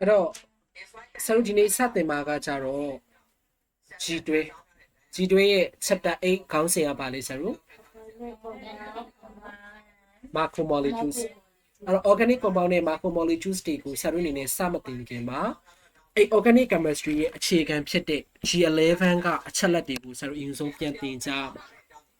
အဲ့တော့ဆရာတို့ဒီနေ့စတင်မှာကကြတော့ G တွဲ G တွဲရဲ့ chapter 8ခေါင်းစဉ်ကပါလေဆရာတို့ macromolecules အဲ့တော့ organic compound နဲ့ macromolecules တွေကိုဆရာတို့အနေနဲ့စမသိခင်မှာအဲ့ organic chemistry ရဲ့အခြေခံဖြစ်တဲ့ G11 ကအချက်လက်တွေကိုဆရာတို့အရင်ဆုံးပြန်သင်ကြရမှာ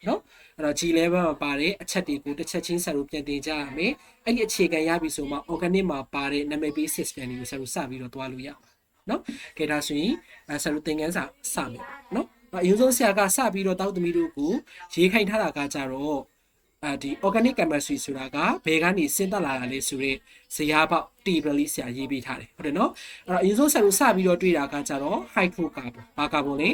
နော် အဲ့တော့ G11 မှာပါတဲ့အချက်တွေကိုတစ်ချက်ချင်းဆရာတို့ပြန်သင်ကြရမယ်အဲ့ဒီအခြေခံရပြီဆိုမှ organic မှာပါတဲ့နာမည်ပေး system တွေကိုဆရာတို့စပြီးတော့တွားလို့ရမှာနော်ကဲဒါဆိုရင်အဲဆရာတို့သင်ခန်းစာစမယ်နော်အရင်ဆုံးဆရာကစပြီးတော့တောက်သမီးတို့ကိုရေးခိုင်းထားတာကကြတော့ အဲဒီ organic chemistry ဆိုတာကဘယ်ကနေဆင်းသက်လာတာလဲဆိုတော့ဇရာပေါက် table လေးဆရာရေးပေးထားတယ်ဟုတ်တယ်နော်အဲ့တော့အရင်ဆုံးဆက်လို့စပြီးတော့တွေ့တာကကြတော့ hydrocarbon ဘာကာဗွန်လဲ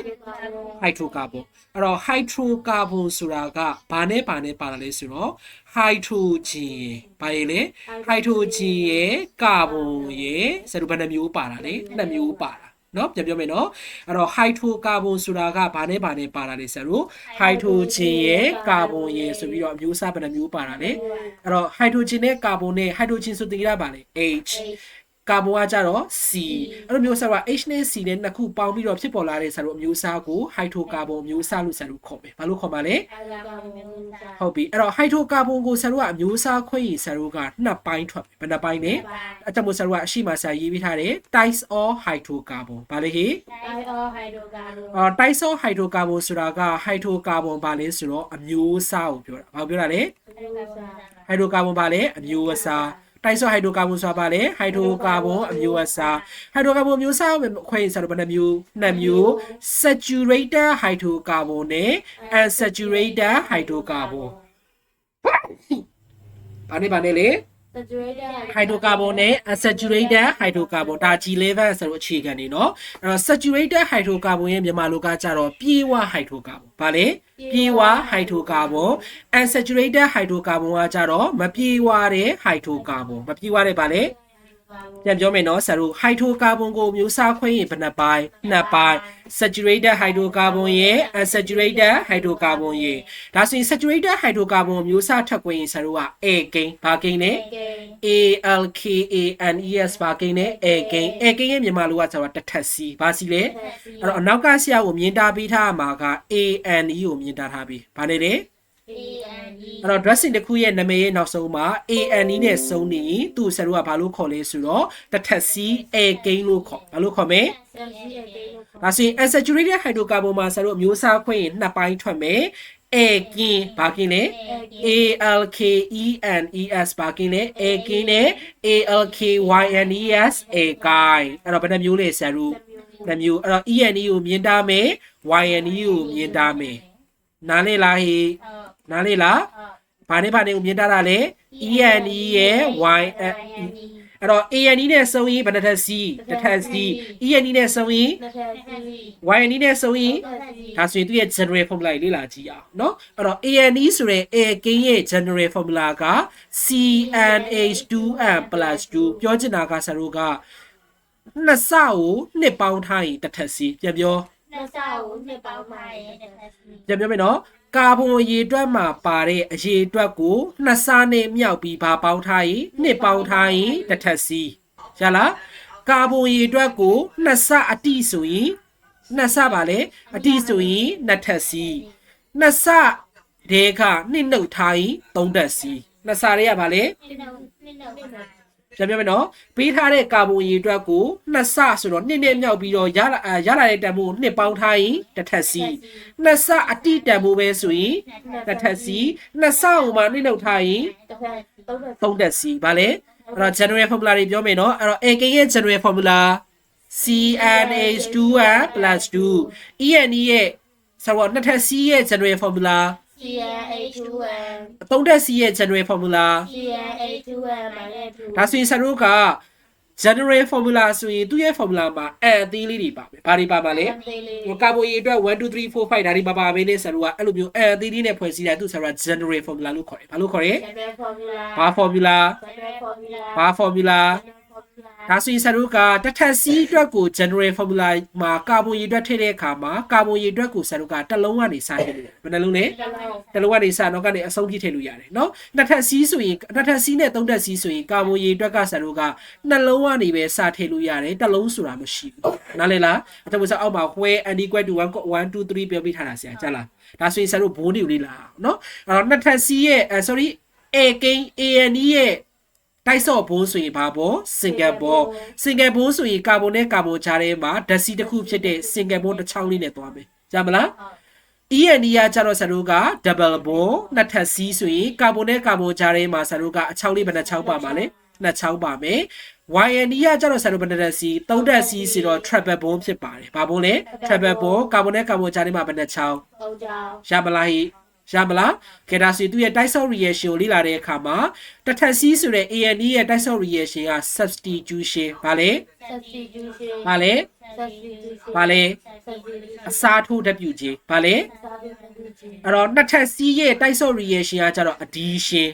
hydrocarbon အဲ့တော့ hydrocarbon ဆိုတာကဘာနဲ့ဘာနဲ့ပါတာလဲဆိုတော့ hydrogen ဘာရည်လဲ hydrogen ရဲ့ကာဗွန်ရဲ့ဆရာတို့ဘယ်နှမျိုးပါတာလဲနှစ်မျိုးပါတာ နော်ပြန်ပြောမယ်နော်အဲ့တော့ hydrocarbon ဆိုတာကဘာနဲ့ဘာနဲ့ပါတာလဲဆရာတို့ hydrogen ရဲ့ကာဗွန်ရဲ့ဆိုပြီးတော့အမျိုးအစားဘယ်နှမျိုးပါတာလဲအဲ့တော့ hydrogen နဲ့ကာဗွန်နဲ့ hydrogen ဆိုတင်ကြပါလေ H ကာဗွန်ကကြတော့ C အဲ့လိုမျိုးဆရာက H နဲ့ C နဲ့နှစ်ခုပေါင်းပြီးတော့ဖြစ်ပေါ်လာတဲ့ဆရာတို့အမျိုးအစားကို hydrocarbon အမျိုးအစားလို့ဆရာတို့ခေါ်မယ်ဘာလို့ခေါ်ပါလဲဟုတ်ပြီအဲ့တော့ hydrocarbon ကိုဆရာတို့ကအမျိုးအစားခွဲရင်ဆရာတို့ကနှစ်ပိုင်းထွက်မယ်ဘယ်နှစ်ပိုင်းလဲအကြောင်းမို့ဆရာတို့ကအရှိမဆရာရေးပေးထားတယ် types of hydrocarbon ဘာလဲဟေးအော် types of hydrocarbon ဆိုတာက hydrocarbon ဘာလဲဆိုတော့အမျိုးအစားကိုပြောတာဘာပြောတာလဲ hydrocarbon ဘာလဲအမျိုးအစား types of hydrocarbon ဆိုတာဘာလဲ hydrocarbon အမျိုးအစား hydrocarbon အမျိုးအစားကိုခွဲရင်ဆိုတော့ဘယ်နှမျိုးနှစ်မျိုး saturated hydrocarbon နဲ့ unsaturated hydrocarbon ဘာနဲ့ဘာနဲ့လဲ hydrocarbon နဲ့ unsaturated hydrocarbon ဒါ G11 ဆိုတော့အခြေခံနေเนาะအဲ့တော့ saturated hydrocarbon ရဲ့မြန်မာလိုကကြတော့ပြေဝ hydrocarbon ဗာလေပြေဝ hydrocarbon unsaturated hydrocarbon ကကြတော့မပြေဝတဲ့ hydrocarbon မပြေဝတဲ့ဗာလေ ပြန်ပြောမယ်နော်ဆရာတို့ hydrocarbon ကိုမျိုးစားခွဲရင်ဘယ်နှပိုင်းနှစ်ပိုင်း saturated hydrocarbon ရဲ့ unsaturated hydrocarbon ရဲ့ဒါဆိုရင် saturated hydrocarbon မျိုးစားထပ်ခွဲရင်ဆရာတို့က A ကိန်းဘာကိန်းလဲ A L K A N E S ဘာကိန်းနဲ့ A ကိန်း A ကိန်းရဲ့မြန်မာလိုကကျတော့တစ်ထက်စီဘာစီလဲအဲ့တော့အနောက်ကဆရာကိုမြင်တာပေးထားမှာက A N E ကိုမြင်တာထားပြီးဘာနဲ့လဲ အဲ့တော့ dressing တစ်ခုရဲ့နာမည်ရဲ့နောက်ဆုံးမှာ A N E နဲ့စုံနေရင်သူ့ဆရာတို့ကဘာလို့ခေါ်လဲဆိုတော့တစ်ထက်စီ A ကိန်းလို့ခေါ်ဘာလို့ခေါ်မလဲဒါဆိုရင် unsaturated hydrocarbon မှာဆရာတို့အမျိုးအစားခွင့်ရင်နှစ်ပိုင်းထွက်မယ် A ကင်းဘာကင်းလဲ A L K E N E S ဘာကင်းလဲ A ကင်းနဲ့ A L K Y N E S A ကိုင်းအဲ့တော့ဘယ်နှမျိုးလဲဆရာတို့နှမျိုးအဲ့တော့ E N E ကိုမြင်တာမယ် Y N E ကိုမြင်တာမယ်နားလေလားဟေး နားလေလားဘာနဲ့ဘာနဲ့ကိုမြင်တာလဲ E N E ရဲ့ Y N E အဲ့တော့ A N E နဲ့စုံရင်ဘယ်နှထက် C တစ်ထက် C E N E နဲ့စုံရင် Y N E နဲ့စုံရင် ဒါဆိုရင်သူ့ရဲ့ general formula ကြီးလေ့လာကြည့်အောင်เนาะအဲ့တော့ ANE ဆိုတဲ့ A ကင်းရဲ့ general formula က CnH2n + 2ပြောချင်တာကဆရာတို့ကနှစ်ဆကိုနှစ်ပေါင်းထားရင်တစ်ထက်စီပြန်ပြောပြန်ပြောမယ်နော် ကာဗွန်အရေအတွက်မှာပါတဲ့အရေအတွက်ကိုနှစ်ဆနဲ့မြောက်ပြီးဘာပေါင်းထားရင်နှစ်ပေါင်းထားရင်တစ်ထက်စီရလားကာဗွန်အရေအတွက်ကိုနှစ်ဆအတိဆိုရင်နှစ်ဆပါလေအတိဆိုရင်နှစ်ထက်စီနှစ်ဆဒေခနှစ်နှုတ်ထားရင်သုံးထက်စီနှစ်ဆတွေကပါလေ ပြန်ပြောမယ်နော်ပေးထားတဲ့ကာဗွန်ရည်အတွက်ကိုနှစ်ဆဆိုတော့နှစ်နဲ့မြောက်ပြီးတော့ရလာအာရလာတဲ့တန်ဖိုးနှစ်ပေါင်းထားရင်တစ်ထက်စီနှစ်ဆအတိတန်ဖိုးပဲဆိုရင်တစ်ထက်စီနှစ်ဆဟိုမှာနှစ်နှုတ်ထားရင်သုံးထက်စီဗာလဲအဲ့တော့ general formula တွေပြောမယ်နော်အဲ့တော့ AK ရဲ့ general formula CnH2n + 2 ENE ရဲ့ဆိုတော့နှစ်ထက် C ရဲ့ general formula CnH2n သုံးထက် C ရဲ့ general formula CnH2n မာနဲ့2ဒါဆိုရင်ဆရာတို့က general formula ဆိုရင်သူ့ရဲ့ formula မှာအအသေးလေးတွေပါမယ်။ဘာတွေပါပါလဲသေးလေး။ဟိုကာဗွန်ရေအတွက်1 2 3 4 5ဒါတွေပါပါပဲနဲ့ဆရာတို့ကအဲ့လိုမျိုးအအသေးလေးနဲ့ဖွဲ့စည်းတာသူဆရာတို့က general formula လို့ခေါ်တယ်။ဘာလို့ခေါ်လဲ general formula ဘာ formula general formula ဘာ formula general formula ဒါဆိုရင်ဆရာတို့ကတထက်စီးအတွက်ကို general formula မှာကာဗွန်ရည်အတွက်ထည့်တဲ့အခါမှာကာဗွန်ရည်အတွက်ကိုဆရာတို့ကတစ်လုံးကနေစထည့်လို့ရတယ်ဘယ်နှလုံးလဲတလုံးတစ်လုံးကနေစတော့ကနေအဆုံးပြည့်ထည့်လို့ရတယ်နော်နှစ်ထပ်စီးဆိုရင်နှစ်ထပ်စီးနဲ့သုံးထပ်စီးဆိုရင်ကာဗွန်ရည်အတွက်ကဆရာတို့ကနှလုံးကနေပဲစထည့်လို့ရတယ်တစ်လုံးဆိုတာမရှိဘူးနားလည်လားအထက်ဆိုအောက်မှာ where and equal to 1 1 2 3ပြောပြထားတာဆရာကြားလားဒါဆိုရင်ဆရာတို့ဘိုးနေလေးလားနော်အဲ့တော့နှစ်ထပ်စီးရဲ့ sorry A ကိန်း ANE ရဲ့ တိုက်ဆော့ဘိုးဆိုရင်ဘာဘော single bond single bond ဆိုရင်ကာဗွန်နဲ့ကာဗွန်ကြားထဲမှာဓာတ်စီတစ်ခုဖြစ်တဲ့ single bond တစ်ချောင်းလေးနဲ့သွားမယ်ကြားမလား END ကကျတော့ဆရာတို့က double bond နှစ်ထပ်စီးဆိုရင်ကာဗွန်နဲ့ကာဗွန်ကြားထဲမှာဆရာတို့ကအချောင်းလေးဘယ်နှချောင်းပါမှာလဲနှစ်ချောင်းပါမယ် YND ကကျတော့ဆရာတို့ဘယ်နှထပ်စီးသုံးထပ်စီးဆိုတော့ triple bond ဖြစ်ပါတယ်ဘာဘုံလဲ triple bond ကာဗွန်နဲ့ကာဗွန်ကြားထဲမှာဘယ်နှချောင်းသုံးချောင်းရမလားဟိ ရမလားကဲဒါဆိုသူရဲ့ Tyson reaction ကိုလေ့လာတဲ့အခါမှာတစ်ထပ်စီးဆိုတဲ့ AND ရဲ့ Tyson reaction က substitution ဗာလဲ substitution ဗာလဲ substitution ဗာလဲ substitution အစားထိုးတတ်ပြုခြင်းဗာလဲ substitution အဲ့တော့နှစ်ထပ်စီးရဲ့ Tyson reaction ကကြတော့ addition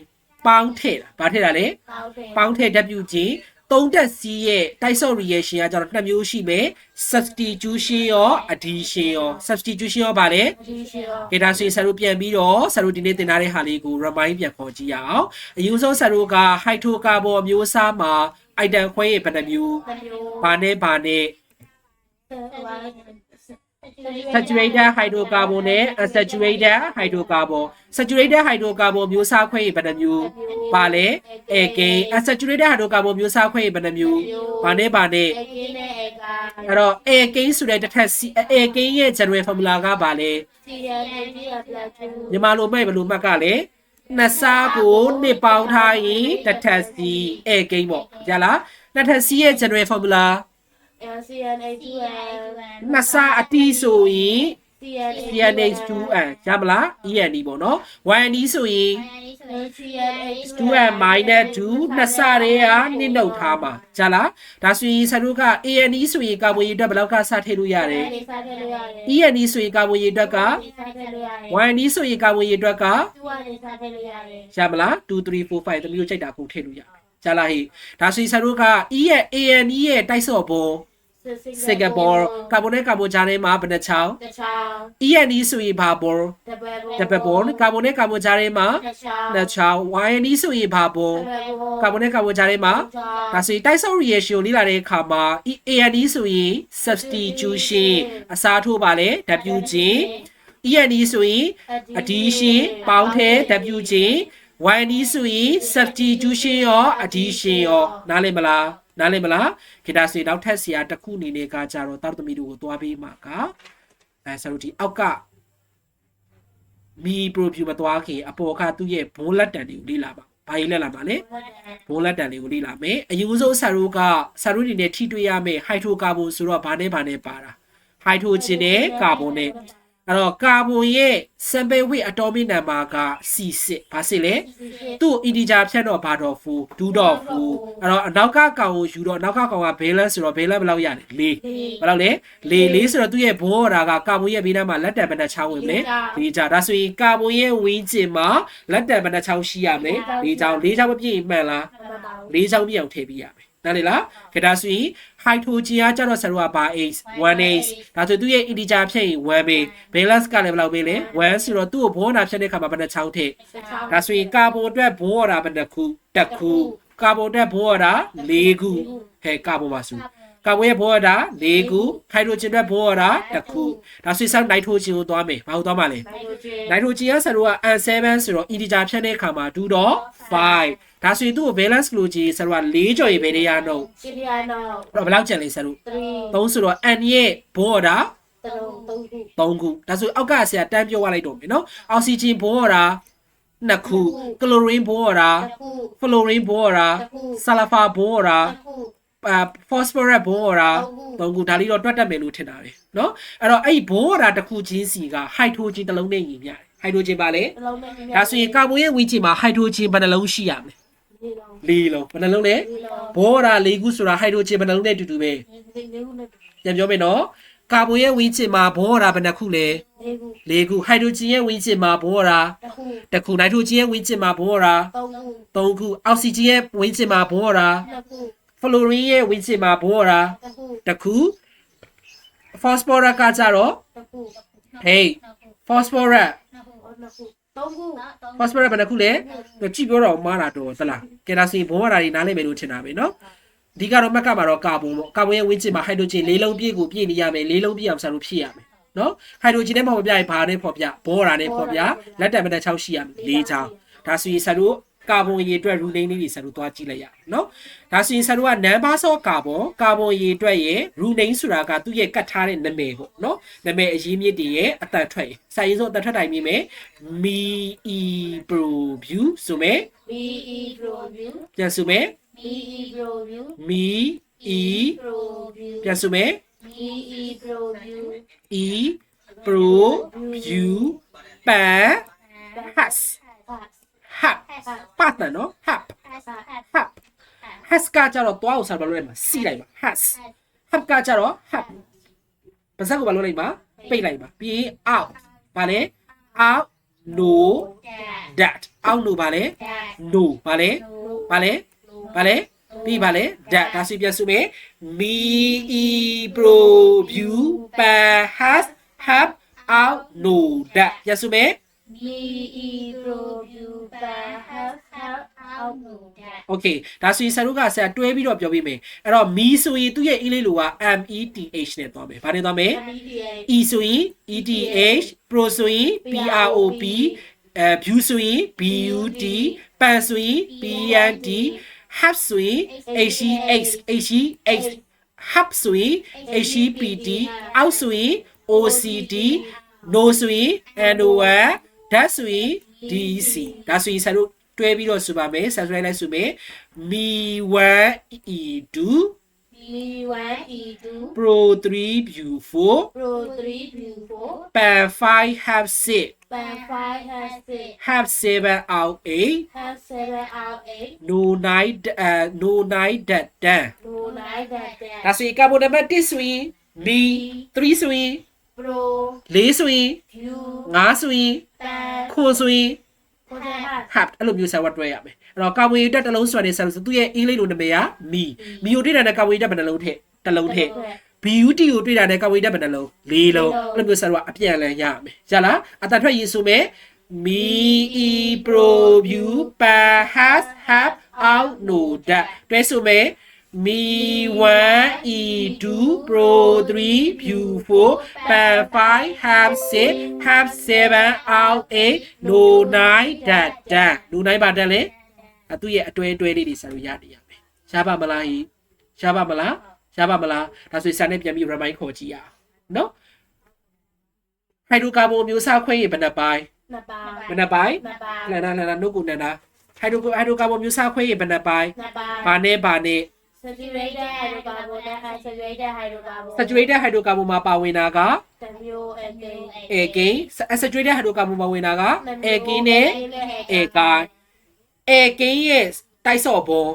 ပေါင်းထည့်တာဗာထည့်တာလေပေါင်းတယ်ပေါင်းထည့်တတ်ပြုခြင်း သုံးတက်စီးရဲ့ Tyson reaction ကကြတော့နှစ်မျိုးရှိမယ် substitution ရော addition ရော substitution ရောဗာလဲ addition ကဲဒါဆိုရင်ဆရာတို့ပြန်ပြီးတော့ဆရာတို့ဒီနေ့သင်ထားတဲ့ဟာလေးကို remind ပြန်ခေါ်ကြည့်ရအောင်အရင်ဆုံးဆရာတို့က hydrocarbon အမျိုးအစားမှာ item ခွဲရဲ့ဘယ်နှမျိုးတစ်မျိုးဘာနဲ့ဘာနဲ့ saturated hydrocarbon နဲ့ unsaturated hydrocarbon saturated hydrocarbon မျိုးစားခွဲရဲ့ဘယ်နှမျိုးပါလဲ again unsaturated hydrocarbon မျိုးစားခွဲရဲ့ဘယ်နှမျိုးဘာနဲ့ဘာနဲ့အကင်းနဲ့အကအဲ့တော့ again ဆိုတဲ့တစ်ထပ် again ရဲ့ general formula ကဘာလဲ CNAD plus 2မြန်မာလိုမဲ့ဘယ်လိုမှတ်ကလဲနှစ်စားကိုနှစ်ပေါင်းထားရင်တစ်ထပ်စီအဲကိန်းပေါ့ကြလားနှစ်ထပ်စီရဲ့ general formula CNAD နှစ်စားအတီးဆိုရင် CNAD CNH2n ရမလား END ပေါ့နော် YND ဆိုရင် CNAD 2n minus 2နှစ်စားတွေကနစ်နှုတ်ထားမှာကြလားဒါဆိုရင်ဆရာတို့က AND ဆိုရင်ကာဗွန်ရေအတွက်ဘယ်လောက်ကစထည့်လို့ရတယ်လေးစားထည့်လို့ရတယ် END ဆိုရင်ကာဗွန်ရေအတွက်ကလေးစားထည့်လို့ရတယ် YND ဆိုရင်ကာဗွန်ရေအတွက်ကသူကလေးစားထည့်လို့ရတယ်ရမလား2 3 4 5တမျိုးချိန်တာကိုထည့်လို့ရတယ်။ကြားလားဟိဒါဆိုရင်ဆရာတို့က E ရဲ့ ANE ရဲ့တိုက်ဆော့ဘော စင်ကာပူကာဗွန်နဲ့ကာဗွန်ကြားထဲမှာဘယ်နှချောင်းတချောင်း ENE ဆိုရင်ဘာဘောတပယ်ဘောတပက်ဘောကာဗွန်နဲ့ကာဗွန်ကြားထဲမှာတချောင်းနှစ်ချောင်း YNE ဆိုရင်ဘာဘောတပယ်ဘောကာဗွန်နဲ့ကာဗွန်ကြားထဲမှာချောင်းဒါဆိုရင်တိုက်ဆော့ reaction ကိုလေ့လာတဲ့အခါမှာ ANE ဆိုရင် substitution အစားထိုးပါလေ W ချင်း ENE ဆိုရင် addition ပေါင်းထည့် W ချင်း YNE ဆိုရင် substitution ရော addition ရောနားလည်မလား နားလည်မလားခေတ္တစီနောက်ထပ်ဆရာတစ်ခုအနေနဲ့ကကြတော့တာသမီတို့ကိုသွားပေးမှာကအဲဆရာတို့ဒီအောက်ကမီ preview မသွားခင်အပေါ်ကသူ့ရဲ့ဘိုးလက်တန်တွေကိုလေ့လာပါဘာကြီးလက်လာမှာလဲဘိုးလက်တန်တွေကိုလေ့လာမယ်အယူဆုံးဆရာတို့ကဆရာတို့အနေနဲ့ထိတွေ့ရမယ်ဟိုက်ဒရိုကာဗွန်ဆိုတော့ဘာနဲ့ဘာနဲ့ပါတာဟိုက်ဒရိုဂျင်နဲ့ကာဗွန်နဲ့ အဲ့တော့ကာဗွန်ရဲ့ sample weight atomic number က C6 ဘာစစ်လဲသူ့ integer ဖြတ်တော့ဘာတော့ full 2တော့ full အဲ့တော့အနောက်ကကောင်ကိုယူတော့နောက်ကကောင်က balance ဆိုတော့ balance ဘယ်လောက်ရလဲ4ဘယ်လောက်လဲ4 4ဆိုတော့သူ့ရဲ့ဘောရာကကာဗွန်ရဲ့ဘေးနားမှာလက်တံဘယ်နှချောင်းဝင်မလဲ၄ချောင်းဒါဆိုရင်ကာဗွန်ရဲ့ဝင်းကျင်မှာလက်တံဘယ်နှချောင်းရှိရမလဲ၄ချောင်း၄ချောင်းမပြည့်ရင်မှန်လား၄ချောင်းပြည့်အောင်ထည့်ပြရမယ် နားလေလားခေဒါဆိုရင် hydrogen ကကြတော့ဆရာတို့ကဘာ8 1 8ဒါဆိုသူ့ရဲ့ integer ဖြည့်ရင်1ပဲ balance ကလည်းဘယ်လောက်ပဲလဲ1ဆိုတော့သူ့ကိုဘောနာဖြည့်တဲ့အခါမှာဘယ်နှချောင်းထည့်တချောင်းဒါဆိုရင်ကာဗွန်အတွက်ဘောရတာဘယ်နှခုတစ်ခုကာဗွန်အတွက်ဘောရတာ၄ခုဟဲ့ကာဗွန်ပါစု ကာဗွန်ရဲ့ဘောရတာ၄ခုဟိုက်ဒရိုဂျင်အတွက်ဘောရတာတစ်ခုဒါဆိုရင်ဆက်နိုင်ထရိုဂျင်ကိုသွားမယ်ဘာလို့သွားမှာလဲနိုက်ထရိုဂျင်နိုက်ထရိုဂျင်ကဆရာတို့က N7 ဆိုတော့ integer ဖြည့်တဲ့အခါမှာ2တော့5ဒါဆိုရင်သူ့ကို balance လို့ကြည့်ဆရာတို့က၄ကြော်ရေပဲရရတော့စီရီယာနိုတော့ဘယ်လောက်ကျန်လဲဆရာတို့3 3ဆိုတော့ N ရဲ့ဘောရတာတလုံး3ခု3ခုဒါဆိုအောက်ကဆရာတန်းပြောရလိုက်တော့မယ်နော်အောက်ဆီဂျင်ဘောရတာ2ခုကလိုရင်းဘောရတာတခုဖလိုရင်းဘောရာဆာလဖာဘောရာတခု အာဖော့စဖရတ်ဘောရာသုံးခုဒါလေးတော့တွက်တတ်မယ်လို့ထင်တာပဲเนาะအဲ့တော့အဲ့ဒီဘောရာတစ်ခုချင်းစီကဟိုက်ဒရိုဂျင်တစ်လုံးနဲ့ညီမျှတယ်ဟိုက်ဒရိုဂျင်ပါလေ တလုံးနဲ့ ဒါဆိုရင်ကာဗွန်ရဲ့ဝီချင်မှာဟိုက်ဒရိုဂျင်ဘယ်နှလုံးရှိရမလဲ လေးလုံး ၄လုံးဘယ်နှလုံးလဲ လေးလုံး ဘောရာ၄ခုဆိုတာဟိုက်ဒရိုဂျင်ဘယ်နှလုံးနဲ့တူတူပဲ လေးခုနဲ့ ပြန်ပြောမယ်နော်ကာဗွန်ရဲ့ဝီချင်မှာဘောရာဘယ်နှခုလဲ လေးခု ၄ခုဟိုက်ဒရိုဂျင်ရဲ့ဝီချင်မှာဘောရာ တခု တစ်ခုနိုက်ထရိုဂျင်ရဲ့ဝီချင်မှာဘောရာ သုံးခု ၃ခုအောက်ဆီဂျင်ရဲ့ဝီချင်မှာဘောရာ နှစ်ခု fluorine ရဲ့ဝင်းချင်မှာဘောရာ တခု တစ်ခု phosphorus ကကြတော့ တခု hey phosphorus နှစ်ခုသုံးခု phosphorus ဘယ်နှခုလဲကြည့်ပြောတော့မှားတာတော့သလားကဲဒါဆိုရင်ဘောရာတွေနားလည်မယ်လို့ထင်တာပဲเนาะအဓိကတော့မှတ်ကမှာတော့ကာဗွန်ပေါ့ကာဗွန်ရဲ့ဝင်းချင်မှာဟိုက်ဒရိုဂျင်လေးလုံးပြည့်ကိုပြည့်နေရမယ်လေးလုံးပြည့်အောင်ဆရာတို့ဖြည့်ရမယ်နော်ဟိုက်ဒရိုဂျင်နဲ့မဟုတ်ပြရင်ဘာနဲ့ဖော်ပြဘောရာနဲ့ဖော်ပြလက်တံမတက်6ရှိရမယ်၄ချောင်းဒါဆိုရင်ဆရာတို့ ကာဗွန်ရေအတွက်ရူနိန်းလေးတွေဆရာတို့သွားကြည့်လိုက်ရအောင်နော်ဒါဆိုရင်ဆရာတို့ကနံပါတ်ဆော့ကာဗွန်ကာဗွန်ရေအတွက်ရဲ့ရူနိန်းဆိုတာကသူ့ရဲ့ကတ်ထားတဲ့နာမည်ပေါ့နော်နာမည်အရင်းမြစ်တွေရဲ့အသက်ထွက်စာရင်းစုံအသက်ထွက်တိုင်းမြင်မယ်မီအီပရိုဘျူဆိုမယ် BE Pro View ပြန်ဆိုမယ် BE Pro View မီအီ Pro View ပြန်ဆိုမယ် BE Pro View e pro view pan has hap ပတ်တယ်နော် hap hap has ကကြတော့သွားအောင်ဆက်ဘာလို့လဲမှာစီးလိုက်ပါ has hap ကကြတော့ hap ပါစက်ကိုဘာလို့လိုက်ပါပိတ်လိုက်ပါပြီးရင် out ဘာလဲ out no that out no ဘာလဲ no ဘာလဲဘာလဲဘာလဲပြီးဘာလဲ that ဒါဆိုပြန်ဆိုမယ် me e pro view pan has have out no that ပြန်ဆိုမယ် BE Pro View Ban Have Have Out No That okay ဒါဆိုရင်ဆရာတို့ကဆရာတွဲပြီးတော့ပြောပေးမယ်အဲ့တော့ me ဆိုရင်သူ့ရဲ့ e လေးလိုက m e t h နဲ့သွားမယ်ဘာနဲ့သွားမယ် MBDA e ဆိုရင် e t h pro ဆိုရင် p r o p အဲ view ဆိုရင် b u d pan ဆိုရင် p n d have ဆိုရင် h e x h e x hub ဆိုရင် h e p d out ဆိုရင် o c d no ဆိုရင် n o n that ဆိုရင် d c ဒါဆိုရင်ဆရာတို့တွဲပြီးတော့ဆိုပါမယ်ဆက်ဆွဲလိုက်ဆိုမယ် me 1 e 2 B1 E2 pro 3 view 4 Pro 3 View 4 pan 5 have 6 Ban 5 Have 6 have 7 out 8 Have 7 Out 8 no 9 uh no 9 that 10 No 9 That ဒါဆိုရင်ကာဗွန်နံပါတ်1ဆိုရင် B 3ဆိုရင် Pro 4ဆိုရင် View 5ဆိုရင် Ban ခွန်ဆိုရင် Have have အဲ့လိုမျိုးဆက်ဝတ်တွဲရမယ်အဲ့တော့ကာဗွန်တက်တစ်လုံးဆိုတဲ့ဆန်ဆိုသူ့ရဲ့အင်္ဂလိပ်လိုနာမည်က me me ကိုတွေ့တာနဲ့ကာဗွန်တက်ဘယ်နှလုံးထည့်တစ်လုံးထည့် BUT ကိုတွေ့တာနဲ့ကာဗွန်တက်ဘယ်နှလုံး၄လုံးအဲ့လိုမျိုးဆက်တော့အပြန်လည်ရမယ်ရလားအတန်ထွက်ရေးဆိုမယ် me e pro view pa has have out no that တွဲဆိုမယ် me 1 e 2 pro 3 view 4 pa 5 have 6 have 7 out 8 no 9 that that no 9ပါတက်လေအသူရဲ့အတွဲအတွဲလေးတွေဆက်လို့ရနေရမယ်ရပါမလားဟိရပါမလားရပါမလားဒါဆိုရင်စာနဲ့ပြန်ပြီး remind ခေါ်ကြည့်ရအောင်နော်ဟိုက်ဒရိုကာဗွန်မျိုးစားခွင့်ရဘယ်နှပိုင်း Napa ဘယ်နှပိုင်း Napa လှန်နာလှန်နာနှုတ်ကိုနန္ဒာဟိုက်ဒရိုဟိုက်ဒရိုကာဗွန်မျိုးစားခွင့်ရဘယ်နှပိုင်း Napa ဘာနဲ့ဘာနဲ့ Saturated hydrocarbon နဲ့ unsaturated hydrocarbon saturated hydrocarbon မှာပါဝင်တာက WNA alkane saturated hydrocarbon မှာဝင်တာက alkane နဲ့ alkyne alkane ရဲ့တိုက်ဆော့ဘော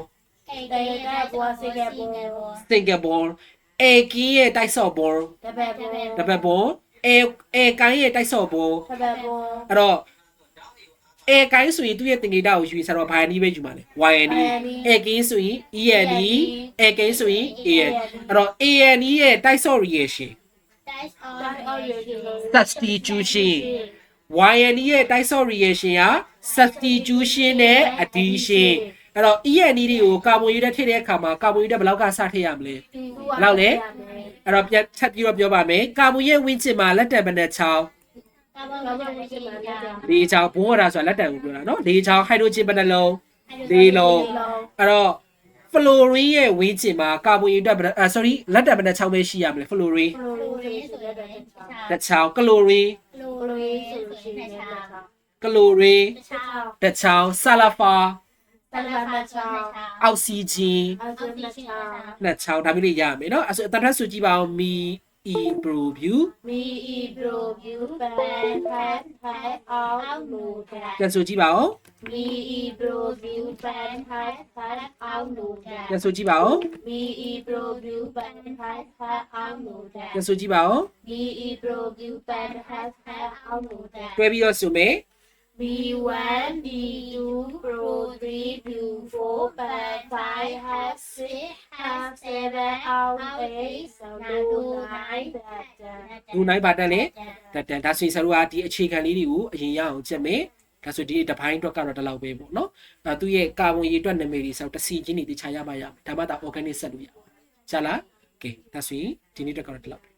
Data was Singapore single bond alkane ရဲ့တိုက်ဆော့ဘော Double တပတ်ဘော al alkyne ရဲ့တိုက်ဆော့ဘော Double အဲ့တော့ A ကိုင်းဆိုရင်သူ့ရဲ့တင်္ဂိတာကိုယူရင်ဆရာတော်ဘာနီးပဲယူမှာလေ YN A ကင်းဆိုရင် EN A ကင်းဆိုရင် AN အဲ့တော့ AN ရဲ့ type reaction That's all substitution YN ရဲ့ type reaction က substitution နဲ့ addition အဲ့တော့ EN တွေကိုကာဗွန်ယူတက်ထည့်တဲ့အခါမှာကာဗွန်ယူတက်ဘယ်လောက်ကစထည့်ရမလဲအဲ့တော့ပြန်ချက်ပြီးတော့ပြောပါမယ်ကာဗွန်ရဲ့ဝင်းချင်မှာလက်တံဘယ်နဲ့ချောင်း လေးချောင်းဘုံရတာဆိုတာလက်တံကိုပြောတာနော်လေးချောင်းဟိုက်ဒရိုဂျင်ဘယ်နှလုံးလေးလုံးအဲ့တော့ဖလိုရီရဲ့ဝင်းချင်မှာကာဗွန်ယူတက်ဘယ်အာ sorry လက်တံဘယ်နှချောင်းပဲရှိရမလဲဖလိုရီတစ်ချောင်းကလိုရီကလိုရီတစ်ချောင်းဆာလာဖာအောက်ဆီဂျင်နှစ်ချောင်းဒါမျိုးလေးရမယ်နော်အဲ့ဆိုအတန်ထပ်ဆိုကြည့်ပါအောင်မီ အီပရိုဗျူ Me e bro view ban hat hat out no that ပြန်ဆိုကြည့်ပါအောင် Me e bro view ban hat hat out no ပြန် that ဆိုကြည့်ပါအောင် Me e bro view ban hat hat out no ပြန် that ဆိုကြည့်ပါအောင် Me e bro view ban hat hat out no that တွဲပြီးတော့ဆိုမယ် B1 B2 Pro 3 B4 Band 5 Have 6 Have 7 Out 8 So 9 That လူနိုင်ပါတန်လေတက်တန်ဒါဆိုရင်ဆရာတို့ကဒီအခြေခံလေးတွေကိုအရင်ရအောင်ကြက်မယ်ဒါဆိုဒီနေ့တစ်ပိုင်းအတွက်ကတော့ဒီလောက်ပဲပေါ့နော်အဲသူ့ရဲ့ကာဗွန်ရည်အတွက်နာမည်တွေဆိုတော့တစ်စီချင်းနေတခြားရမှရမယ်ဒါမှသာ organic ဆက်လို့ရမှာရှာလားကဲဒါဆိုရင်ဒီနေ့အတွက်ကတော့ဒီလောက်ပဲ